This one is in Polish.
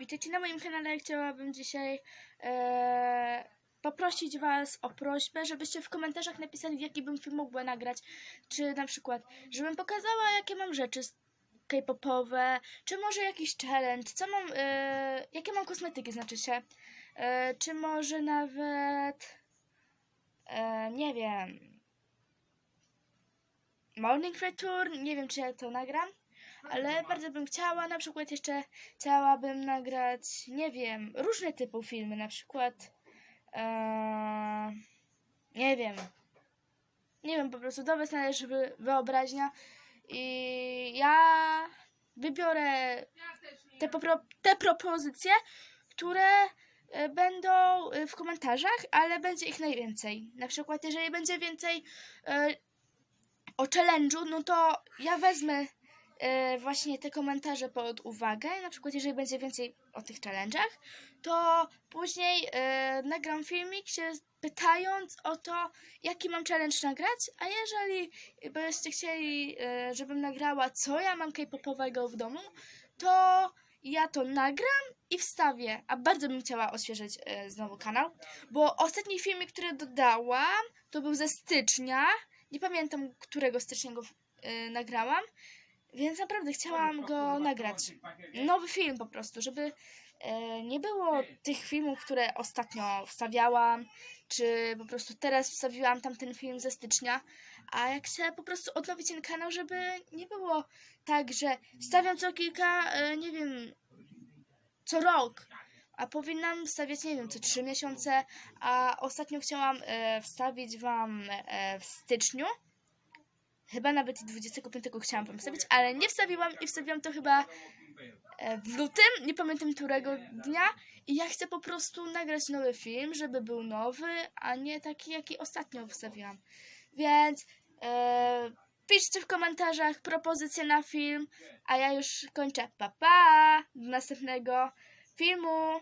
Witajcie na moim kanale. Chciałabym dzisiaj e, poprosić Was o prośbę, żebyście w komentarzach napisali, jaki bym film mogła nagrać. Czy na przykład, żebym pokazała, jakie mam rzeczy k-popowe, czy może jakiś challenge, co mam, e, jakie mam kosmetyki, znaczy się. E, czy może nawet, e, nie wiem, Morning Tour, nie wiem, czy ja to nagram. Ale bardzo bym chciała, na przykład jeszcze chciałabym nagrać, nie wiem, różne typy filmy, na przykład, eee, nie wiem, nie wiem, po prostu do Was należy wy- wyobraźnia i ja wybiorę te, popro- te propozycje, które e, będą e, w komentarzach, ale będzie ich najwięcej. Na przykład, jeżeli będzie więcej e, o challenge'u, no to ja wezmę e, właśnie te komentarze pod uwagę. Na przykład, jeżeli będzie więcej o tych challenge'ach, to później e, nagram filmik się pytając o to, jaki mam challenge nagrać, a jeżeli byście chcieli, e, żebym nagrała, co ja mam k-popowego w domu, to ja to nagram i wstawię. A bardzo bym chciała odświeżyć e, znowu kanał, bo ostatni filmik, który dodałam, to był ze stycznia. Nie pamiętam, którego stycznia go e, nagrałam, więc naprawdę chciałam go nagrać. Nowy film po prostu, żeby e, nie było tych filmów, które ostatnio wstawiałam, czy po prostu teraz wstawiłam tamten film ze stycznia, a jak chcę po prostu odnowić ten kanał, żeby nie było tak, że wstawiam co kilka, e, nie wiem, co rok, a powinnam wstawiać, nie wiem, co trzy miesiące, a ostatnio chciałam e, wstawić wam w styczniu, chyba nawet 25 chciałam wam wstawić, ale nie wstawiłam i wstawiłam to chyba e, w lutym, nie pamiętam którego dnia i ja chcę po prostu nagrać nowy film, żeby był nowy, a nie taki, jaki ostatnio wstawiłam. Więc e, piszcie w komentarzach propozycje na film, a ja już kończę. Pa, pa! Do następnego filmu!